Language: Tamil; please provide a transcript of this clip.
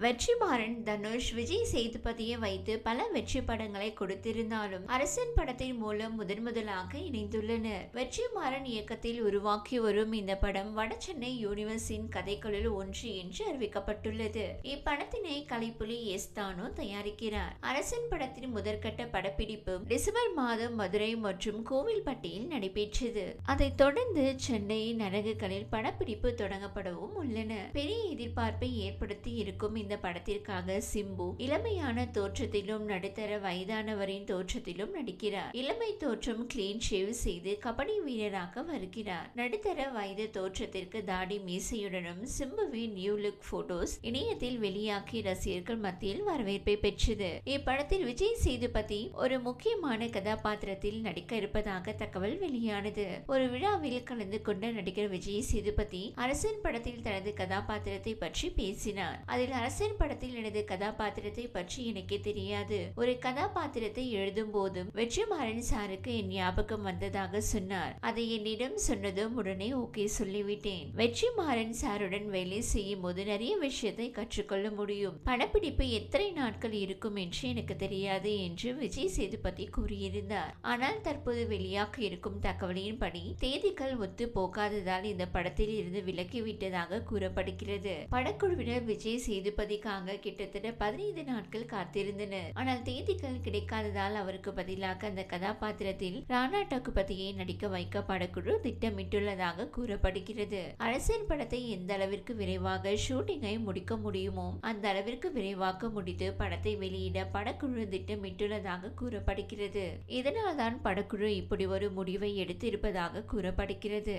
வெற்றிமாறன் தனுஷ் விஜய் சேதுபதியை வைத்து பல வெற்றி படங்களை கொடுத்திருந்தாலும் அரசன் படத்தின் மூலம் முதன் முதலாக இணைந்துள்ளனர். வெற்றிமாறன் இயக்கத்தில் உருவாக்கி வரும் இந்த படம் வட சென்னை யூனிவர்ஸின் கதைகளில் ஒன்று என்று அறிவிக்கப்பட்டுள்ளது. இப்படத்தினை கலைப்புலி எஸ் தானோ தயாரிக்கிறார். அரசன் படத்தின் முதற்கட்ட படப்பிடிப்பு டிசம்பர் மாதம் மதுரை மற்றும் கோவில்பட்டியில் நடைபெற்றது. அதைத் தொடர்ந்து சென்னை நரகுகளில் படப்பிடிப்பு தொடங்கப்படவும் உள்ளன. பெரிய எதிர்பார்ப்பை ஏற்படுத்தி இருக்கும் இந்த படத்திற்காக சிம்பு இளமையான தோற்றத்திலும் நடுத்தர வயதானவரின் தோற்றத்திலும் நடிக்கிறார். இளமை தோற்றம் கிளீன் ஷேவ் செய்து கபடி வீரராக வருகிறார். நடுத்தர வயது தோற்றத்திற்கு தாடி மீசையுடனும் சிம்புவின் நியூ லுக் போட்டோஸ் இணையத்தில் வெளியாகி ரசிகர்கள் மத்தியில் வரவேற்பை பெற்றது. இப்படத்தில் விஜய் சேதுபதி ஒரு முக்கியமான கதாபாத்திரத்தில் நடிக்க இருப்பதாக தகவல் வெளியானது. ஒரு விழாவில் கலந்து கொண்ட நடிகர் விஜய் சேதுபதி அரசன் படத்தில் தனது கதாபாத்திரத்தை பற்றி பேசினார். அதில் அரசன் படத்தில் எனது கதாபாத்திரத்தை பற்றி எனக்கு தெரியாது. ஒரு கதாபாத்திரத்தை எழுதும் போதும் வெற்றிமாறன் சாருக்கு என் ஞாபகம் வந்ததாக சொன்னார். அதை என்னிடம் சொன்னதும் உடனே ஓகே சொல்லிவிட்டேன். வெற்றிமாறன் சாருடன் வேலை செய்யும் போது நிறைய விஷயத்தை கற்றுக்கொள்ள முடியும். படப்பிடிப்பு எத்தனை நாட்கள் இருக்கும் என்று எனக்கு தெரியாது என்று விஜய் சேதுபதி கூறியிருந்தார். ஆனால் தற்போது வெளியாக இருக்கும் தகவலின்படி தேதிகள் ஒத்து போகாததால் இந்த படத்தில் இருந்து விலக்கிவிட்டதாக கூறப்படுகிறது. படக்குழுவினர் விஜய் சேதுபதி அனுமதிக்காக கிட்டத்தட்ட பதினைந்து நாட்கள் காத்திருந்தனர் ஆனால் தேதிகள் கிடைக்காததால் அவருக்கு பதிலாக அந்த கதாபாத்திரத்தில் ராணா டகுபதியை நடிக்க வைக்க படக்குழு திட்டமிட்டுள்ளதாக கூறப்படுகிறது. அரசன் படத்தை எந்த அளவிற்கு விரைவாக ஷூட்டிங்கை முடிக்க முடியுமோ அந்த அளவிற்கு விரைவாக முடித்து படத்தை வெளியிட படக்குழு திட்டமிட்டுள்ளதாக கூறப்படுகிறது. இதனால்தான் படக்குழு இப்படி ஒரு முடிவை எடுத்து இருப்பதாக கூறப்படுகிறது.